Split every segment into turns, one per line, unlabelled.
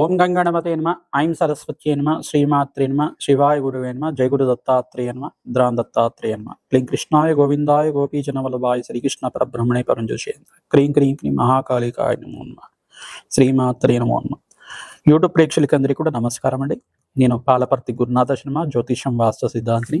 ఓం గంగణపతే నమ ఐం సరస్వత్యే నమ శ్రీమాత్రే నమ శివాయ గురువే నమ జయ గురు దత్తాత్రేయ నమ ద్రాన్ దత్తాత్రేయ నమ. క్లీం కృష్ణాయ గోవిందాయ గోపీజన వల్లభాయ శ్రీకృష్ణ పరబ్రహ్మణే పరంజోషేంద్ర క్రీం క్రీం క్రీం మహాకాళికాయ నమో నమ. శ్రీమాత్రే నమో నమ. యూట్యూబ్ కూడా నమస్కారం అండి నేను పాలపర్తి గురునాథ శర్మ జ్యోతిషం వాస్తు సిద్ధాంతిని.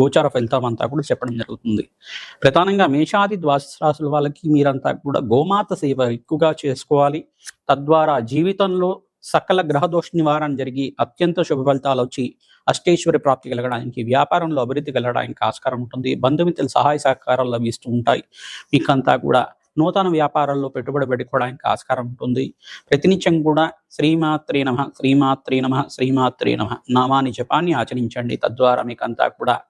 గోచార ఫలితం అంతా కూడా చెప్పడం జరుగుతుంది. ప్రధానంగా మేషాది ద్వాదశ వాళ్ళకి మీరంతా కూడా గోమాత సేవ ఎక్కువగా చేసుకోవాలి. తద్వారా జీవితంలో సకల గ్రహదోష నివారణ జరిగి అత్యంత శుభ ఫలితాలు వచ్చి అష్టేశ్వరి ప్రాప్తి కలగడానికి వ్యాపారంలో అభివృద్ధి కలగడానికి ఆస్కారం ఉంటుంది. బంధుమిత్రుల సహాయ సహకారాలు లభిస్తూ ఉంటాయి. మీకంతా కూడా నూతన వ్యాపారాల్లో పెట్టుబడి పెట్టుకోవడానికి ఆస్కారం ఉంటుంది. ప్రతినిత్యం కూడా శ్రీమాత్రి నమ శ్రీమాత్రి నమ శ్రీమాత్రి నమ నామాని జపాన్ని ఆచరించండి. తద్వారా మీకంతా కూడా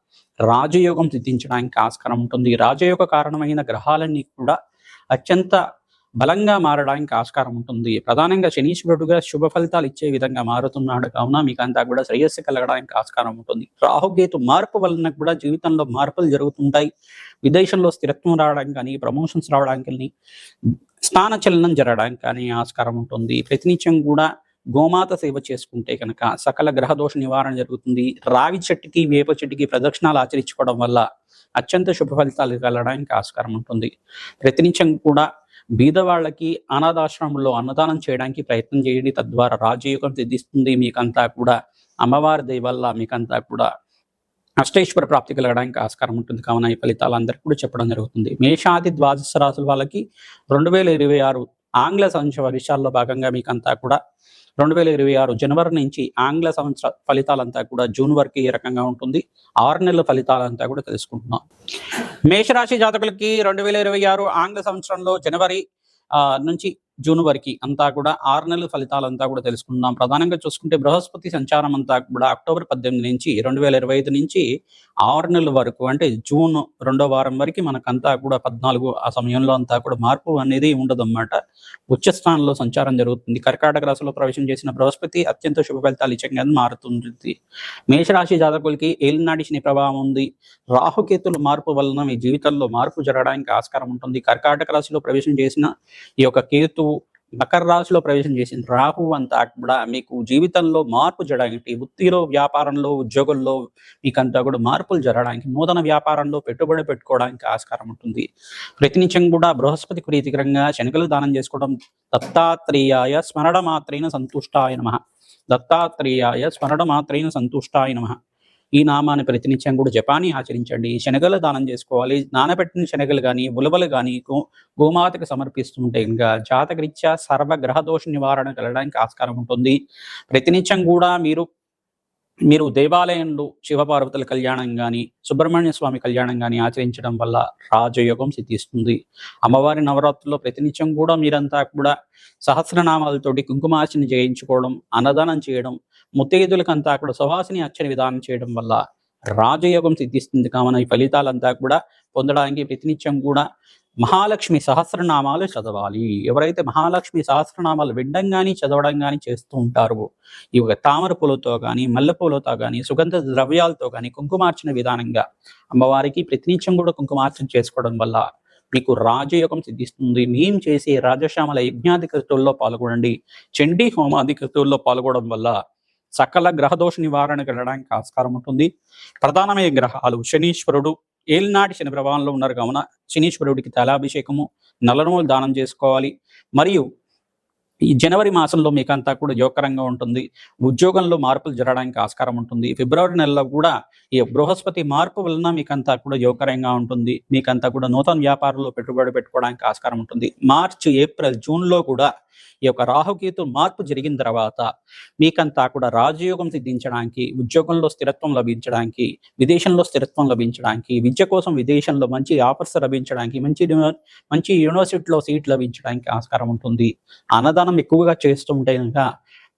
రాజయోగం సిద్ధించడానికి ఆస్కారం ఉంటుంది. రాజయోగ కారణమైన గ్రహాలన్నీ కూడా అత్యంత బలంగా మారడానికి ఆస్కారం ఉంటుంది. ప్రధానంగా శనీశ్వరుడుగా శుభ ఫలితాలు ఇచ్చే విధంగా మారుతున్నాడు. కావున మీకు అంతా కూడా శ్రేయస్సు కలగడానికి ఆస్కారం ఉంటుంది. రాహుకేతు మార్పు వలన కూడా జీవితంలో మార్పులు జరుగుతుంటాయి. విదేశంలో స్థిరత్వం రావడానికి కానీ ప్రమోషన్స్ రావడానికి కానీ స్థాన చలనం జరగడానికి కానీ ఆస్కారం ఉంటుంది. ప్రతినిత్యం కూడా గోమాత సేవ చేసుకుంటే కనుక సకల గ్రహదోష నివారణ జరుగుతుంది. రావి చెట్టుకి వేప చెట్టుకి ప్రదక్షిణాలు ఆచరించుకోవడం వల్ల అత్యంత శుభ ఫలితాలు కలగడానికి ఆస్కారం ఉంటుంది. ప్రతినిత్యం కూడా బీదవాళ్ళకి అనాథాశ్రమంలో అన్నదానం చేయడానికి ప్రయత్నం చేయండి. తద్వారా రాజయోగం సిద్ధిస్తుంది. మీకంతా కూడా అమ్మవారి దయవల్ల మీకంతా కూడా అష్టేశ్వర ప్రాప్తి కలగడానికి ఆస్కారం ఉంటుంది. కావున ఈ ఫలితాలు అందరికీ కూడా చెప్పడం జరుగుతుంది. మేషాది ద్వాదశ రాసుల వాళ్ళకి రెండు వేల ఇరవై ఆరు ఆంగ్ల సంవత్సర వర్షాల్లో భాగంగా మీకంతా కూడా రెండు వేల ఇరవై ఆరు జనవరి నుంచి ఆంగ్ల సంవత్సర ఫలితాలంతా కూడా జూన్ వరకు ఏ రకంగా ఉంటుంది? ఆరు నెలల ఫలితాలంతా కూడా తెలుసుకుంటున్నాం. మేషరాశి జాతకులకి రెండు వేల ఇరవై ఆరు ఆంగ్ల సంవత్సరంలో జనవరి ఆ, నుంచి జూన్ వరకు అంతా కూడా ఆరు నెలల ఫలితాలంతా కూడా తెలుసుకుందాం. ప్రధానంగా చూసుకుంటే బృహస్పతి సంచారం అంతా కూడా అక్టోబర్ పద్దెనిమిది నుంచి రెండు వేల ఇరవై ఐదు నుంచి ఆరు నెలల వరకు అంటే జూన్ రెండో వారం వరకు మనకంతా కూడా పద్నాలుగు ఆ సమయంలో అంతా కూడా మార్పు అనేది ఉండదు అన్నమాట ఉచ్చ స్థానంలో సంచారం జరుగుతుంది. కర్కాటక రాశిలో ప్రవేశం చేసిన బృహస్పతి అత్యంత శుభ ఫలితాలు ఇచ్చంగా మారుతుంది. మేషరాశి జాతకులకి ఏలినాటి శని ప్రభావం ఉంది. రాహుకేతుల మార్పు వలన మీ జీవితంలో మార్పు జరగడానికి ఆస్కారం ఉంటుంది. కర్కాటక రాశిలో ప్రవేశం చేసిన ఈ యొక్క కేతు మకర రాశిలో ప్రవేశం చేసిన రాహు అంతా కూడా మీకు జీవితంలో మార్పు జరగడానికి వృత్తిలో వ్యాపారంలో ఉద్యోగంలో మీకంతా కూడా మార్పులు జరగడానికి నూతన వ్యాపారంలో పెట్టుబడి పెట్టుకోవడానికి ఆస్కారం ఉంటుంది. ప్రతినిత్యం కూడా బృహస్పతి ప్రీతికరంగా శనగలు దానం చేసుకోవడం దత్తాత్రేయాయ స్మరణ మాత్రైన సంతుష్టాయ నమ. దత్తాత్రేయాయ స్మరణ మాత్రైన సంతుష్టాయ నమ. ఈ నామాన్ని ప్రతినిత్యం కూడా జపాన్ని ఆచరించండి. శనగలు దానం చేసుకోవాలి. నానబెట్టిన శనగలు కానీ ఉలవలు కానీ గో గోమాతకు సమర్పిస్తుంటే ఇంకా జాతకరీత్యా సర్వ గ్రహదోష నివారణ కలగడానికి ఆస్కారం ఉంటుంది. ప్రతినిత్యం కూడా మీరు మీరు దేవాలయంలో శివపార్వతుల కళ్యాణం కానీ సుబ్రహ్మణ్య స్వామి కళ్యాణం కానీ ఆచరించడం వల్ల రాజయోగం సిద్ధిస్తుంది. అమ్మవారి నవరాత్రుల్లో ప్రతినిత్యం కూడా మీరంతా కూడా సహస్రనామాలతోటి కుంకుమార్చన చేయించుకోవడం అన్నదానం చేయడం ముత్తైదులకంతా కూడా సువాసిని అచ్చని విధానం చేయడం వల్ల రాజయోగం సిద్ధిస్తుంది. కావున ఈ ఫలితాలంతా కూడా పొందడానికి ప్రతినిత్యం కూడా మహాలక్ష్మి సహస్రనామాలు చదవాలి. ఎవరైతే మహాలక్ష్మి సహస్రనామాలు వినడం కానీ చదవడం కానీ చేస్తూ ఉంటారో ఈ తామర పూలతో కానీ మల్లె పూలతో కానీ సుగంధ ద్రవ్యాలతో కానీ కుంకుమార్చన విధానంగా అమ్మవారికి ప్రతినిత్యం కూడా కుంకుమార్చన చేసుకోవడం వల్ల మీకు రాజయోగం సిద్ధిస్తుంది. మేము చేసే రాజశ్యామల యజ్ఞాధికృతుల్లో పాల్గొనండి. చండీ హోమాధికృతుల్లో పాల్గొనడం వల్ల సకల గ్రహదోష నివారణ వెళ్ళడానికి ఆస్కారం ఉంటుంది. ప్రధానమైన గ్రహాలు శనీశ్వరుడు. ఏలినాటి శని ప్రభావంలో ఉన్నారు కావున శనీశ్వరుడికి తలాభిషేకము నల్లనూలు దానం చేసుకోవాలి. మరియు ఈ జనవరి మాసంలో మీకంతా కూడా యోగకరంగా ఉంటుంది. ఉద్యోగంలో మార్పులు జరగడానికి ఆస్కారం ఉంటుంది. ఫిబ్రవరి నెలలో కూడా ఈ బృహస్పతి మార్పు వలన మీకంతా కూడా యోగకరంగా ఉంటుంది. మీకంతా కూడా నూతన వ్యాపారంలో పెట్టుబడి పెట్టుకోవడానికి ఆస్కారం ఉంటుంది. మార్చ్ ఏప్రిల్ జూన్లో కూడా ఈ యొక్క రాహుకేతు మార్పు జరిగిన తర్వాత మీకంతా కూడా రాజయోగం సిద్ధించడానికి ఉద్యోగంలో స్థిరత్వం లభించడానికి విదేశంలో స్థిరత్వం లభించడానికి విద్య కోసం విదేశంలో మంచి ఆఫర్స్ లభించడానికి మంచి మంచి యూనివర్సిటీలో సీట్ లభించడానికి ఆస్కారం ఉంటుంది. అన్నదానం ఎక్కువగా చేస్తుంటే కనుక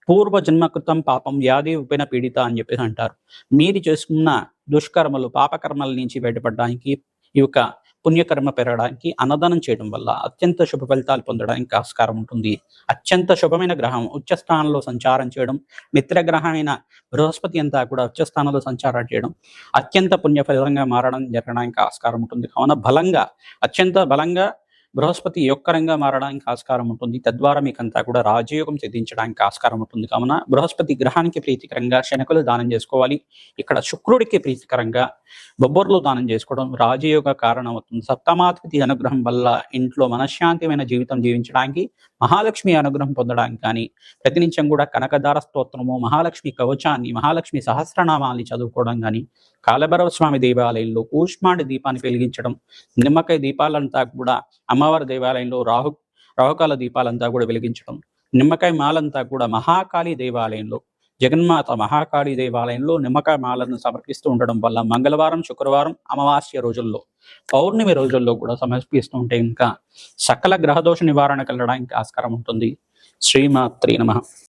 పూర్వ జన్మకృతం పాపం వ్యాధి ఉపైన పీడిత అని చెప్పేసి అంటారు. మీరు చేసుకున్న దుష్కర్మలు పాపకర్మల నుంచి బయటపడడానికి ఈ యొక్క పుణ్యకర్మ పెరగడానికి అన్నదానం చేయడం వల్ల అత్యంత శుభ ఫలితాలు పొందడానికి ఆస్కారం ఉంటుంది. అత్యంత శుభమైన గ్రహం ఉచ్చస్థానంలో సంచారం చేయడం మిత్రగ్రహమైన బృహస్పతి అంతా కూడా ఉచ్చస్థానంలో సంచారం చేయడం అత్యంత పుణ్యఫలంగా మారడం జరగడానికి ఆస్కారం ఉంటుంది. కావున బలంగా అత్యంత బలంగా బృహస్పతి యొక్కరంగా మారడానికి ఆస్కారం ఉంటుంది. తద్వారా మీకంతా కూడా రాజయోగం సిద్ధించడానికి ఆస్కారం ఉంటుంది. కావున బృహస్పతి గ్రహానికి ప్రీతికరంగా శనకలు దానం చేసుకోవాలి. ఇక్కడ శుక్రుడికి ప్రీతికరంగా బొబ్బర్లు దానం చేసుకోవడం రాజయోగ కారణం అవుతుంది సప్తమాధిపతి అనుగ్రహం వల్ల ఇంట్లో మనశ్శాంతిమైన జీవితం జీవించడానికి మహాలక్ష్మి అనుగ్రహం పొందడానికి కానీ ప్రతినిత్యం కూడా కనకదార స్తోత్రము మహాలక్ష్మి కవచాన్ని మహాలక్ష్మి సహస్రనామాల్ని చదువుకోవడం కానీ కాలభైరవ స్వామి దేవాలయంలో కూష్మాండి దీపాన్ని వెలిగించడం నిమ్మకాయ దీపాలంతా కూడా అమ్మవారి దేవాలయంలో రాహు రాహుకాల దీపాలంతా కూడా వెలిగించడం నిమ్మకాయ మాలంతా కూడా మహాకాళి దేవాలయంలో జగన్మాత మహాకాళి దేవాలయంలో నిమ్మకాయ మాలను సమర్పిస్తూ ఉండడం వల్ల మంగళవారం శుక్రవారం అమావాస్య రోజుల్లో పౌర్ణమి రోజుల్లో కూడా సమర్పిస్తూ ఉంటే ఇంకా సకల గ్రహదోష నివారణ కలగడానికి ఆస్కారం ఉంటుంది. శ్రీమాత్రి నమ.